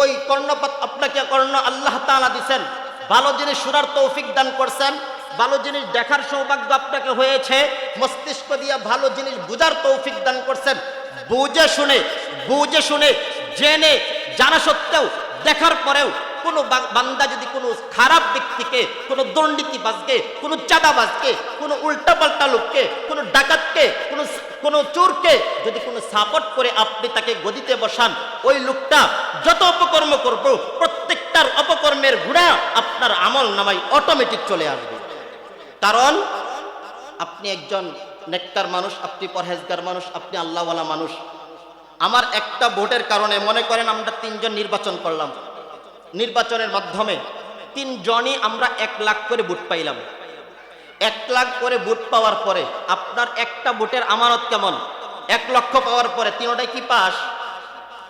ওই কর্ণপাত আপনাকে কর্ণ আল্লাহ তালা দিছেন। ভালো জিনিস শোনার তৌফিক দান করছেন। ভালো জিনিস দেখার সৌভাগ্য আপনাকে হয়েছে। মস্তিষ্ক দিয়ে ভালো জিনিস বুঝার তৌফিক দান করছেন। বুঝে শুনে বুঝে শুনে, জেনে, জানা সত্ত্বেও, দেখার পরেও কোনো বান্দা যদি কোনো খারাপ ব্যক্তিকে, কোনো দুর্নীতিবাজকে, কোনো চাঁদাবাজকে, কোনো উল্টাপাল্টা লোককে, কোনো ডাকাতকে, কোনো কোনো চোরকে যদি কোনো সাপোর্ট করে আপনি তাকে গদিতে বসান, ওই লোকটা যত অপকর্ম করব, প্রত্যেকটার অপকর্মের গুণা আপনার আমল নামাই অটোমেটিক চলে আসবে। কারণ আপনি একজন নেককার মানুষ, আপনি পরহেজগার মানুষ, আপনি আল্লাহওয়ালা মানুষ। আমার একটা ভোটের কারণে মনে করেন আমরা তিনজন নির্বাচন করলাম। নির্বাচনের মাধ্যমে তিনজনই আমরা এক লাখ করে ভোট পাইলাম। এক লাখ করে ভোট পাওয়ার পরে আপনার একটা ভোটের আমানত কেমন? এক লক্ষ পাওয়ার পরে তিনটাই কি পাস?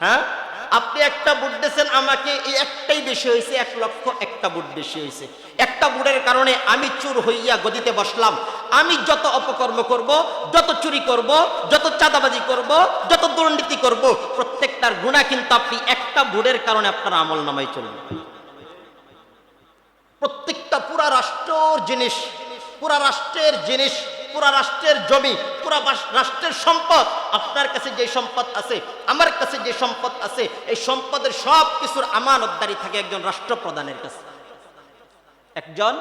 হ্যাঁ? আপনি একটা ভোট দিয়েছেন, আমাকে এই একটাই বেশি হয়েছে, এক লক্ষ একটা ভোট বেশি হয়েছে। একটা ভোটের কারণে আমি চুর হইয়া গদিতে বসলাম। আমি যত অপকর্ম করব, যত চুরি করব, যত চাঁদাবাজি করব, যত দুর্নীতি করব, প্রত্যেকটার গুণা কিন্তু আপনি একটা ভোটের কারণে আপনার আমল নামাই চলবে প্রত্যেকটা পুরা রাষ্ট্রর জিনিস, পুরা রাষ্ট্রের জিনিস, পুরা রাষ্ট্রের জমি, পুরা রাষ্ট্রের সম্পদ, আপনার কাছে যে সম্পদ আছে, আমার কাছে যে সম্পদ আছে, এই সম্পদের সব কিছুর আমানতদারি থাকে একজন রাষ্ট্রপ্রধানের কাছে। একজন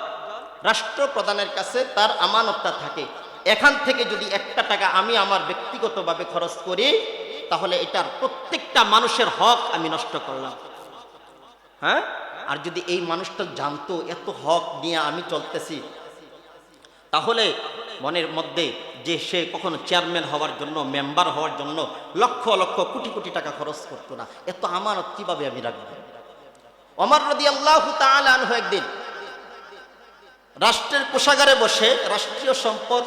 রাষ্ট্রপ্রধানের কাছে তার আমানতটা থাকে। এখান থেকে যদি একটা টাকা আমি আমার ব্যক্তিগতভাবে খরচ করি, তাহলে এটার প্রত্যেকটা মানুষের হক আমি নষ্ট করলাম। হ্যাঁ? আর যদি এই মানুষটা জানতো এত হক নিয়ে আমি চলতেছি, তাহলে মনের মধ্যে যে সে কখনো চেয়ারম্যান হওয়ার জন্য, মেম্বার হওয়ার জন্য লক্ষ লক্ষ কোটি কোটি টাকা খরচ করতো না। এত আমানত কীভাবে আমি রাখব? অমর রদি আল্লাহ আনহু একদিন রাষ্ট্রের কোষাগারে বসে রাষ্ট্রীয় সম্পদ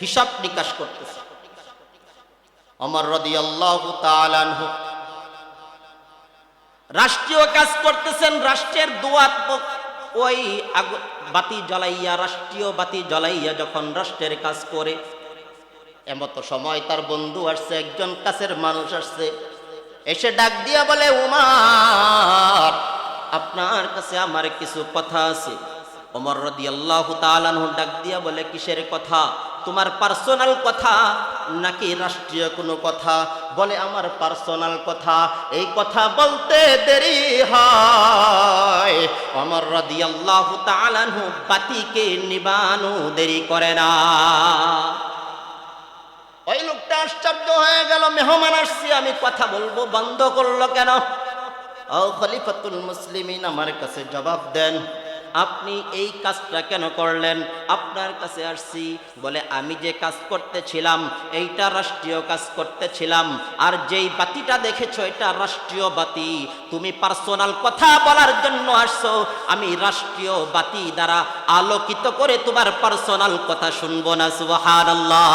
হিসাব নিকাশ করতেছে। অমর রদি আল্লাহ রাষ্ট্রীয় কাজ করতেছেন, রাষ্ট্রের দুয়াত ওই বাতি জ্বলাইয়া, রাষ্ট্রীয় বাতি জ্বলাইয়া যখন রাষ্ট্রের কাজ করে, এমত সময় তার বন্ধু আসছে, একজন কাছের মানুষ আসছে, এসে ডাক দিয়া বলে, উমার, আপনার কাছে আমার কিছু কথা আছে। ওমর রদি আল্লাহ তালানহ ডাক দিয়া বলে, কিসের কথা? তোমার পার্সোনাল কথা নাকি রাষ্ট্রীয় কোনো কথা? বলে, আমার পার্সোনাল কথা। এই কথা বলতে দেরি হয়। অমর রদি আল্লাহ তালানহু বাতিকে নিবানো দেরি করে না। ওই লোকটা আশ্চর্য হয়ে গেল, মেহমান আসছি, আমি কথা বলব, বন্ধ করল কেন? ও খলিফাতুল মুসলিমিন, আমার কাছে জবাব দেন। আপনি এই কাজটা কেন করলেন? আপনার কাছে আসছি বলে, আমি যে কাজ করতেছিলাম, এইটা রাষ্ট্রীয় কাজ করতেছিলাম, আর যেই বাতিটা দেখেছ, এটা রাষ্ট্রীয় বাতি। তুমি পার্সোনাল কথা বলার জন্য আসছো, আমি রাষ্ট্রীয় বাতি দ্বারা আলোকিত করে তোমার পার্সোনাল কথা শুনব না, সুবহানাল্লাহ।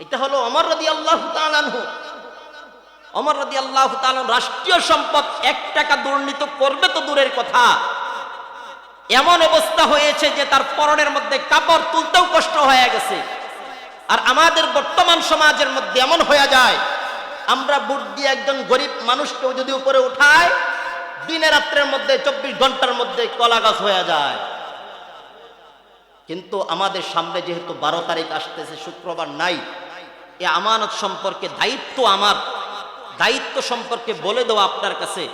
এটা হলো অমর রদি আল্লাহ অমর রদি আল্লাহ রাষ্ট্রীয় সম্পদ এক টাকা দুর্নীতি করবে তো দূরের কথা। এমন অবস্থা হয়েছে যে তার পরনের মধ্যে কাপড় তুলতেও কষ্ট হয়ে গেছে। আর আমাদের বর্তমান সমাজের মধ্যে এমন হয়ে যায়, আমরা বুট দিয়ে একজন গরিব মানুষকেও যদি উপরে উঠায়, দিনে রাত্রের মধ্যে, চব্বিশ ঘণ্টার মধ্যে কলা গাছ হয়ে যায়। কিন্তু আমাদের সামনে যেহেতু বারো তারিখ আসতেছে, শুক্রবার নাই, এ আমানত সম্পর্কে দায়িত্ব আমার। দায়িত্ব সম্পর্কে বলে দেওয়া আপনার কাছে।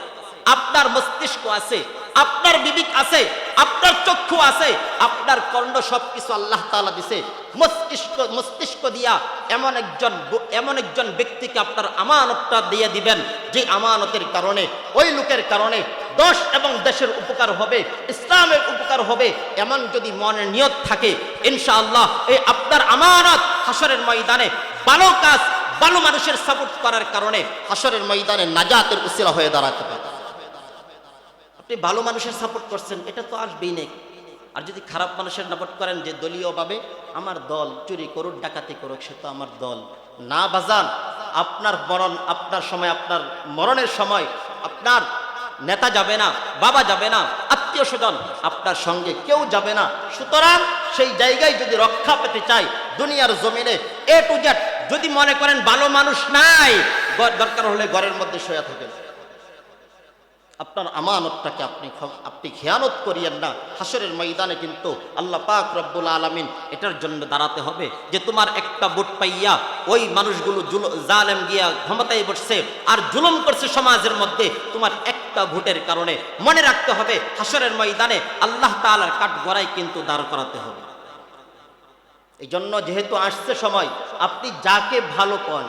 আপনার মস্তিষ্ক আছে, আপনার বিবেক আছে, আপনার চক্ষু আছে, আপনার কর্ণ সবকিছু আল্লাহ তাআলা দিছে। মস্তিষ্ক মস্তিষ্ক দিয়া এমন একজন এমন একজন ব্যক্তিকে আপনার আমানতটা দিয়ে দিবেন, যে আমানতের কারণে, ওই লোকের কারণে দশ এবং দেশের উপকার হবে, ইসলামের উপকার হবে, এমন যদি মনে নিয়ত থাকে, ইনশাআল্লাহ এই আপনার আমানত হাসরের ময়দানে ভালো কাজ ভালো মানুষের সাপোর্ট করার কারণে হাসরের ময়দানে নাজাতের উসিলা হয়ে দাঁড়াতে পারে। আপনি ভালো মানুষের সাপোর্ট করছেন, এটা তো আসবেই নেই আর যদি খারাপ মানুষের সাপোর্ট করেন যে দলীয়ভাবে, আমার দল চুরি করুক, ডাকাতি করুক, সে তো আমার দল। না বাজান, আপনার মরণ, আপনার সময়, আপনার মরণের সময়, আপনার নেতা যাবে না, বাবা যাবে না, আত্মীয় স্বজন আপনার সঙ্গে কেউ যাবে না। সুতরাং সেই জায়গায় যদি রক্ষা পেতে চাই দুনিয়ার জমিনে এ টু জেড যদি মনে করেন ভালো মানুষ নাই দরকার হলে ঘরের মধ্যে শোয়া থাকেন। আপনার আমানতটাকে আপনি আপনি খেয়ানত করিয়েন না। হাসরের ময়দানে কিন্তু আল্লাহ পাক রব্বুল আলমিন এটার জন্য দাঁড়াতে হবে যে তোমার একটা বুট পাইয়া ওই মানুষগুলো জুল- জালেম গিয়া ক্ষমতায় বসছে আর জুলুম করছে সমাজের মধ্যে, তোমার একটা ভোটের কারণে মনে রাখতে হবে, হাসরের ময়দানে আল্লাহ তাআলার কাঠ গড়াই কিন্তু দাঁড় করাতে হবে। এই জন্য যেহেতু আসছে সময় আপনি যাকে ভালো পান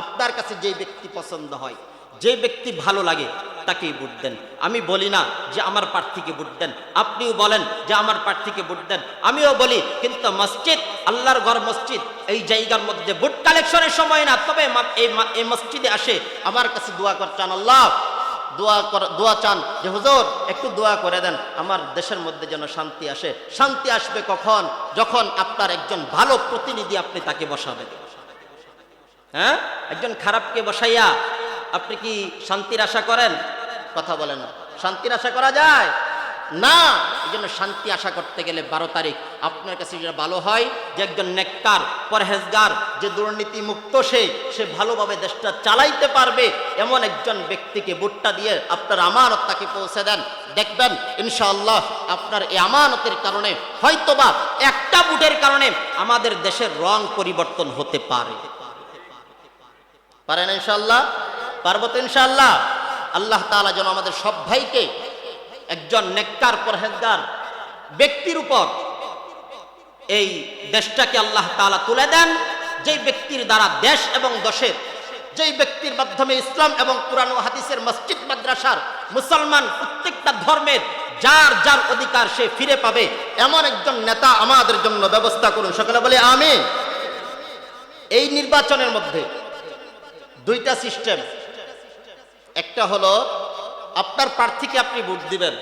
আপনার কাছে যে ব্যক্তি পছন্দ হয়, যে ব্যক্তি ভালো লাগে, তাকেই ভোট দেন। আমি বলি না যে আমার প্রার্থীকে ভোট দেন। আপনিও বলেন যে আমার প্রার্থীকে ভোট দেন। আমিও বলি, কিন্তু মসজিদ, আল্লাহর ঘর মসজিদ, এই জায়গার মধ্যে ভোট কালেকশনের সময় না। তবে এই মসজিদে আসে, আমার কাছে দোয়া করছেন আল্লাহ দোয়া দোয়া চান যে, হুজুর, একটু দোয়া করে দেন। আমার দেশের মধ্যে যেন শান্তি আসে। শান্তি আসবে কখন? যখন আপনার একজন ভালো প্রতিনিধি আপনি তাকে বসাবেন। হ্যাঁ? একজন খারাপকে বসাইয়া আপনি কি শান্তির আশা করেন? কথা বলেন শান্তির আশা করা যায়? না এই জন্য শান্তি আশা করতে গেলে বারো তারিখ আপনার কাছে যেটা ভালো হয় যে একজন নেককার, পরহেজগার, যে দুর্নীতি মুক্ত সে সে ভালোভাবে দেশটা চালাইতে পারবে এমন একজন ব্যক্তিকে ভোটটা দিয়ে আপনার আমানত তাকে পৌঁছে দেন। দেখবেন, ইনশাআল্লাহ আপনার এই আমানতের কারণে হয়তোবা একটা বুটের কারণে আমাদের দেশের রং পরিবর্তন হতে পারে। পারেন ইনশাল্লাহ পারব তো ইনশাল্লাহ আল্লাহ তাআলা যেন আমাদের সব ভাইকে একজন নেককার পরহেজগার ব্যক্তির উপর এই দেশটাকে আল্লাহ তালা তুলে দেন, যেই ব্যক্তির দ্বারা দেশ এবং দশের, যেই ব্যক্তির মাধ্যমে ইসলাম এবং ও হাদিসের মসজিদ, মাদ্রাসার মুসলমান প্রত্যেকটা ধর্মের যার যার অধিকার সে ফিরে পাবে, এমন একজন নেতা আমাদের জন্য ব্যবস্থা করুন। সকলে বলে আমি এই নির্বাচনের মধ্যে দুইটা সিস্টেম। একটা হলো আপনার প্রার্থীকে আপনি ভোট দিবেন।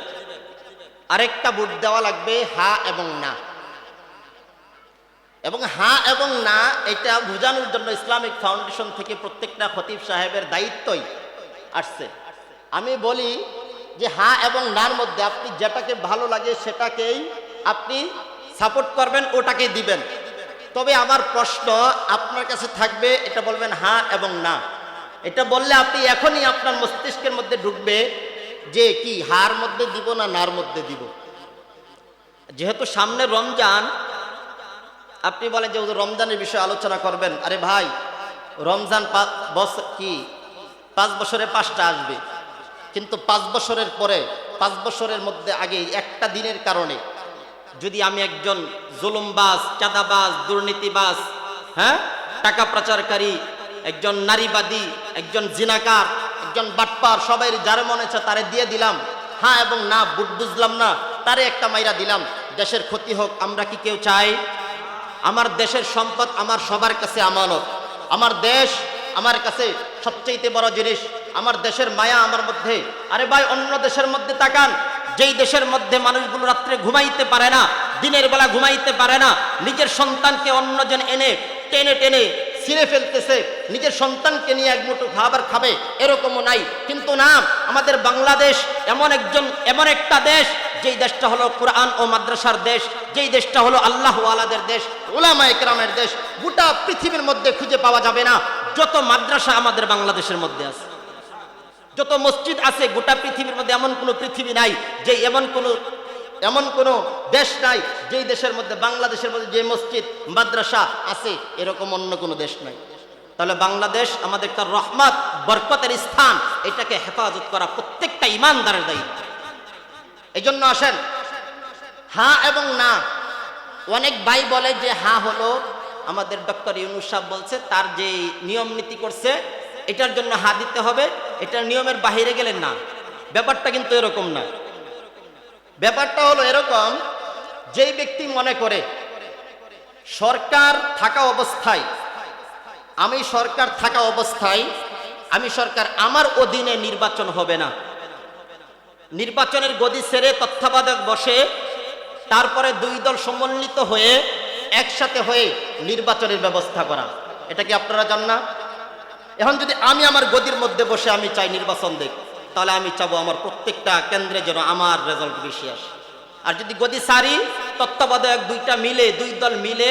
আরেকটা ভোট দেওয়া লাগবে হা এবং না। এবং হা এবং না, এটা বোঝানোর জন্য ইসলামিক ফাউন্ডেশন থেকে প্রত্যেকটা খতিব সাহেবের দায়িত্বই আসছে। আমি বলি যে হা এবং নার মধ্যে আপনি যেটাকে ভালো লাগে সেটাকেই আপনি সাপোর্ট করবেন ওটাকে দিবেন। তবে আমার প্রশ্ন আপনার কাছে থাকবে, এটা বলবেন হা এবং না। এটা বললে আপনি এখনই আপনার মস্তিষ্কের মধ্যে ঢুকবে যে কি হার মধ্যে দিব না নার মধ্যে দিব? যেহেতু সামনে রমজান, আপনি বলেন যে রমজানের বিষয়ে আলোচনা করবেন। আরে ভাই, রমজান বছর কি, পাঁচ বছরে পাঁচটা আসবে। কিন্তু পাঁচ বছরের পরে, পাঁচ বছরের মধ্যে আগে একটা দিনের কারণে যদি আমি একজন জুলুমবাজ, চাঁদাবাজ, দুর্নীতিবাজ হ্যাঁ টাকা প্রচারকারী একজন নারীবাদী, একজন জিনাকার, একজন বাটপার, সবাই যার মনে আছে তারে দিয়ে দিলাম। হ্যাঁ এবং না, বুট বুঝলাম না, তারে একটা মাইরা দিলাম। দেশের ক্ষতি হোক, আমরা কি কেউ চাই? আমার দেশের সম্পদ আমার সবার কাছে আমানত। আমার দেশ আমার কাছে সবচেয়ে বড় জিনিস। আমার দেশের মায়া আমার মধ্যে। আরে ভাই, অন্য দেশের মধ্যে তাকান। যেই দেশের মধ্যে মানুষগুলো রাত্রে ঘুমাইতে পারে না, দিনের বেলা ঘুমাইতে পারে না, নিজের সন্তানকে অন্যজন এনে, টেনে টেনে ছিঁড়ে ফেলতেছে, নিজের সন্তানকে নিয়ে এক মুঠো খাবার খাবে, এরকমও নাই। কিন্তু না, আমাদের বাংলাদেশ এমন একজন, এমন একটা দেশ, যেই দেশটা হলো কোরআন ও মাদ্রাসার দেশ, যেই দেশটা হলো আল্লাহ আলাদের দেশ ওলামা একরামের দেশ। গোটা পৃথিবীর মধ্যে খুঁজে পাওয়া যাবে না, যত মাদ্রাসা আমাদের বাংলাদেশের মধ্যে আছে। যত মসজিদ আছে, গোটা পৃথিবীর মধ্যে এমন কোনো পৃথিবী নাই যে এমন কোনো এমন কোনো দেশ নাই যেই দেশের মধ্যে, বাংলাদেশের মধ্যে যে মসজিদ, মাদ্রাসা আছে, এরকম অন্য কোনো দেশ নাই। তাহলে বাংলাদেশ আমাদের তার রহমত, বরকতের স্থান, এটাকে হেফাজত করা প্রত্যেকটা ইমানদারের দায়িত্ব। এই জন্য আসেন হ্যাঁ এবং না। অনেক ভাই বলে যে হা হলো, আমাদের ডক্টর ইউনুস সাহেব বলছে, তার যে নিয়ম নীতি করছে, এটার জন্য হা দিতে হবে, এটার নিয়মের বাহিরে গেলেন না। ব্যাপারটা কিন্তু এরকম না। ব্যাপারটা হলো এরকম, যেই ব্যক্তি মনে করে সরকার থাকা অবস্থায়, আমি সরকার থাকা অবস্থায়, আমি সরকার আমার অধীনে নির্বাচন হবে না। নির্বাচনের গদি ছেড়ে তত্ত্বাবধায়ক বসে, তারপরে দুই দল সমন্বিত হয়ে একসাথে হয়ে নির্বাচনের ব্যবস্থা করা। এটা কি আপনারা জান না? এখন যদি আমি আমার গদির মধ্যে বসে আমি চাই নির্বাচন দেখ তাহলে আমি চাবো আমার প্রত্যেকটা কেন্দ্রে যেন আমার রেজাল্ট বেশি আসে। আর যদি গদি সারি, তত্ত্বাবধায়ক দুইটা মিলে, দুই দল মিলে,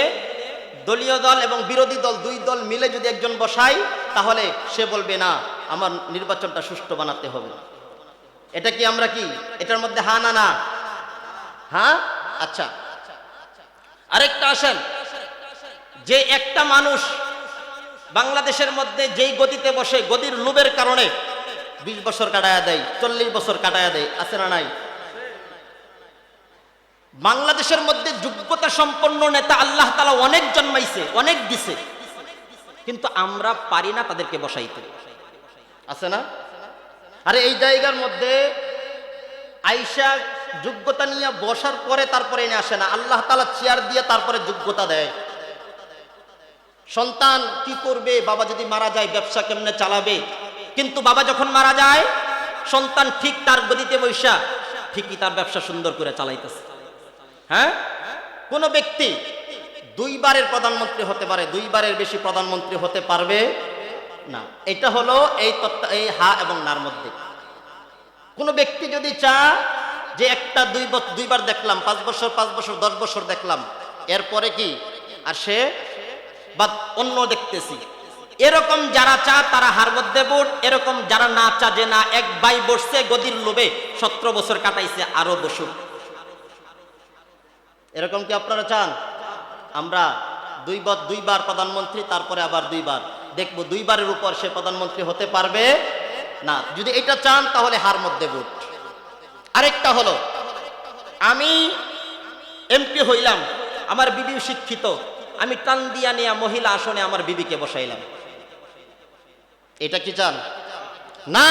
দলীয় দল এবং বিরোধী দল দুই দল মিলে যদি একজন বসায় তাহলে সে বলবে, না, আমার নির্বাচনটা সুষ্ঠু বানাতে হবে এটা কি আমরা কি? এটার মধ্যে হা না না? হ্যাঁ আচ্ছা। আরেকটা আসেন। যে একটা মানুষ বাংলাদেশের মধ্যে যেই গতিতে বসে, গদির লোভের কারণে বিশ বছর কাটায়া দেয়, চল্লিশ বছর কাটায়া দেয়, আছে না নাই? বাংলাদেশের মধ্যে যোগ্যতা সম্পন্ন নেতা আল্লাহ তালা অনেক জন্মাইছে, অনেক দিছে। কিন্তু আমরা পারি না তাদেরকে বসাইতে। আছে না? আরে এই জায়গার মধ্যে আইসা যোগ্যতা নিয়ে বসার পরে তারপরে এনে আসে না। আল্লাহ তালা চেয়ার দিয়ে তারপরে যোগ্যতা দেয়। সন্তান কি করবে? বাবা যদি মারা যায়, ব্যবসা কেমনে চালাবে? কিন্তু বাবা যখন মারা যায়, সন্তান ঠিক তার গদিতে বৈশা, ঠিকই তার ব্যবসা সুন্দর করে চালাইতেছে। হ্যাঁ? কোন ব্যক্তি দুইবারের প্রধানমন্ত্রী হতে পারে, দুইবারের বেশি প্রধানমন্ত্রী হতে পারবে না। এটা হলো এই তত্ত্ব, এই হা এবং নার মধ্যে। কোন ব্যক্তি যদি চা, যে একটা দুই দুইবার দেখলাম, পাঁচ বছর পাঁচ বছর, দশ বছর দেখলাম, এরপরে কি? আর সে বা, অন্য দেখতেছি। এরকম যারা চা, তারা হার মধ্যে বোট এরকম যারা না চা, যে না এক বাই বসছে গদির লোভে, সতেরো বছর কাটাইছে আরও বসুক। এরকম কি আপনারা চান? আমরা দুইবার দুইবার প্রধানমন্ত্রী, তারপরে আবার দুইবার দেখব দুইবারের উপর সে প্রধানমন্ত্রী হতে পারবে? না। যদি এটা চান, তাহলে হার মধ্যে ভোট। আরেকটা হলো, আমি এমপি হইলাম, আমার বিবি শিক্ষিত। আমি টান দিয়া নিয়া মহিলা আসনে আমার বিবিকে বসাইলাম। এটা কি চান না,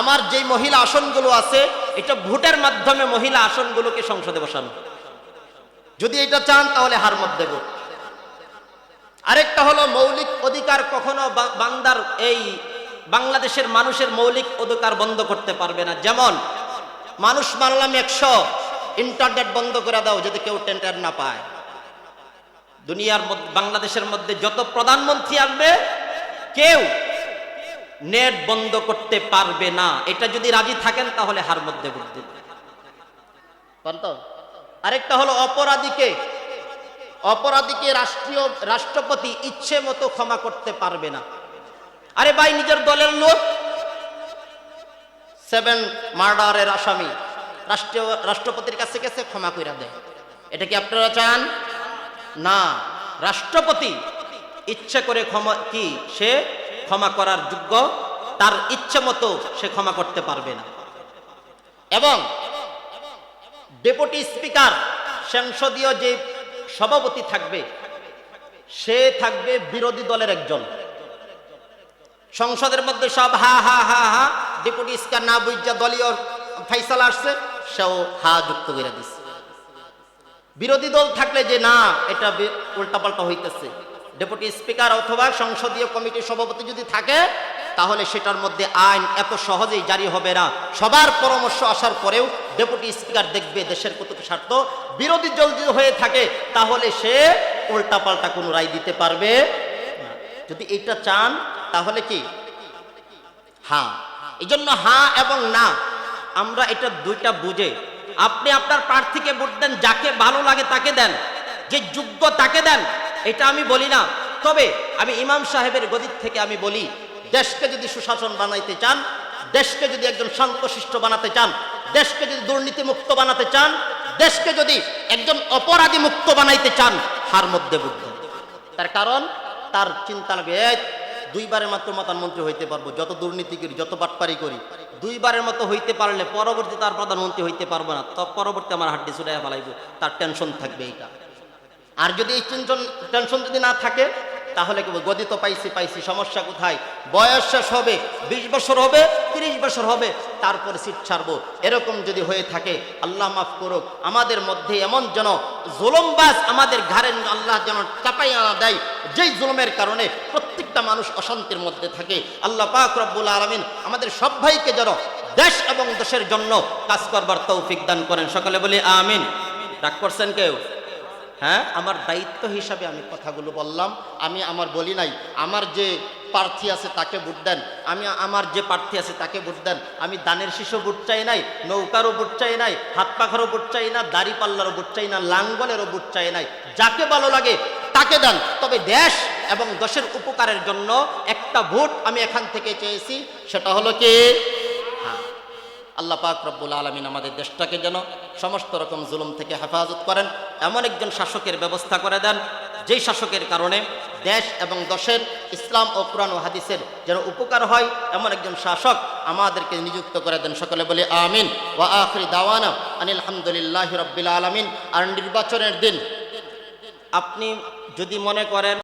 আমার যেই মহিলা আসনগুলো আছে, এটা ভোটের মাধ্যমে মহিলা আসনগুলোকে সংসদে বসানো। যদি এটা চান, তাহলে হার মত ভোট আরেকটা হলো মৌলিক অধিকার কখনো বান্দার এই বাংলাদেশের মানুষের মৌলিক অধিকার বন্ধ করতে পারবে না। যেমন, মানুষ মারলাম একশো, ইন্টারনেট বন্ধ করে দাও যদি কেউ টেন্টার না পায়। দুনিয়ার বাংলাদেশের মধ্যে যত প্রধানমন্ত্রী আসবে, কেউ নেট বন্ধ করতে পারবে না। এটা যদি রাজি থাকেন, তাহলে হার মধ্যে পান আরেকটা হলো অপরাধীকে অপরাধীকে রাষ্ট্রীয়, রাষ্ট্রপতি ইচ্ছে মতো ক্ষমা করতে পারবে না। আরে ভাই, নিজের দলের লোক। সেভেন মার্ডারের আসামি রাষ্ট্রীয়, রাষ্ট্রপতির কাছে গেছে, ক্ষমা কইরা দেয়। এটা কি আপনারা চান? না। রাষ্ট্রপতি ইচ্ছে করে ক্ষমা, কি? সে ক্ষমা করার যোগ্য, তার ইচ্ছে মতো সে ক্ষমা করতে পারবে না। এবং ডেপুটি স্পিকার, সংসদীয় যে সভাপতি থাকবে, সে থাকবে বিরোধী দলের একজন। সংসদের মধ্যে সব হা হা হা হা, ডেপুটি স্পিকার না বুঝা দলীয় ফাইসাল আসছে, সেও হা যুক্ত করে দিচ্ছে বিরোধী দল থাকলে যে না, এটা উল্টাপাল্টা হইতেছে। ডেপুটি স্পিকার অথবা সংসদীয় কমিটির সভাপতি যদি থাকে, তাহলে সেটার মধ্যে আইন এত সহজেই জারি হবে না। সবার পরামর্শ আসার পরেও ডেপুটি স্পিকার দেখবে দেশের কতটুকু স্বার্থ। বিরোধী দল যদি হয়ে থাকে, তাহলে সে উল্টাপাল্টা কোনো রায় দিতে পারবে যদি এটা চান, তাহলে কি? হ্যাঁ এই জন্য হ্যাঁ এবং না, আমরা এটা দুইটা বুঝে। আপনি আপনার প্রার্থীকে ভোট দেন, যাকে ভালো লাগে তাকে দেন। যে যোগ্য তাকে দেন এটা আমি বলি না। তবে আমি ইমাম সাহেবের গদির থেকে আমি বলি, দেশকে যদি সুশাসন বানাইতে চান, দেশকে যদি একজন শান্তশিষ্ট বানাতে চান, দেশকে যদি দুর্নীতি মুক্ত বানাতে চান, দেশকে যদি একজন অপরাধী মুক্ত বানাইতে চান, হার মধ্যে দেন তার কারণ, তার চিন্তা লাগবে দুইবারের মাত্র প্রধানমন্ত্রী হইতে পারব, যত দুর্নীতি করি, যত বাটপারি করি, দুইবারের মতো হইতে পারলে পরবর্তী তার প্রধানমন্ত্রী হইতে পারব না, তো পরবর্তী আমার হাড্ডি ছুটাইয়া ফেলাইবো, তার টেনশন থাকবে এইটা। আর যদি এই টেনশন টেনশন যদি না থাকে তাহলে কি বলব, গদি তো পাইছি পাইছি সমস্যা কোথায়? বয়স শেষ হবে বিশ বছর হবে তিরিশ বছর হবে তারপরে সিট ছাড়বো। এরকম যদি হয়ে থাকে আল্লাহ মাফ করুক আমাদের মধ্যে এমন যেন জুলমবাজ আমাদের ঘাড়ে আল্লাহ যেন চাপাই আনা দেয় যেই জুলমের কারণে প্রত্যেকটা মানুষ অশান্তির মধ্যে থাকে। আল্লাহ পাক রব্বুল আলমিন আমাদের সব ভাইকে যেন দেশ এবং দেশের জন্য কাজ করবার তৌফিক দান করেন। সকলে বলি আমিন। রাগ করছেন কেউ? হ্যাঁ? আমার দায়িত্ব হিসাবে আমি কথাগুলো বললাম, আমি আমার বলি নাই, আমার যে প্রার্থী আছে তাকে ভোট দেন, আমি আমার যে প্রার্থী আছে তাকে ভোট দেন, আমি দানের শিশু ভোট চাই নাই, নৌকারও ভোট চাই নাই, হাত পাখারও ভোট চাই না, দাড়ি পাল্লারও ভোট চাই না, লাঙ্গলেরও ভোট চাই নাই, যাকে ভালো লাগে তাকে দেন। তবে দেশ এবং দেশের উপকারের জন্য একটা ভোট আমি এখান থেকে চেয়েছি, সেটা হলো কি? আল্লাহ পাক রব্বুল আলমিন আমাদের দেশটাকে যেন সমস্ত রকম জুলুম থেকে হেফাজত করেন, এমন একজন শাসকের ব্যবস্থা করে দেন, যেই শাসকের কারণে দেশ এবং দশের ইসলাম ও কোরআন ও হাদিসের যেন উপকার হয়, এমন একজন শাসক আমাদেরকে নিযুক্ত করে দেন। সকলে বলে আমিন। ওয়া আখরি দাওয়ানা আনিল হামদুলিল্লাহ রব্বিল আলমিন। আর নির্বাচনের দিন আপনি যদি মনে করেন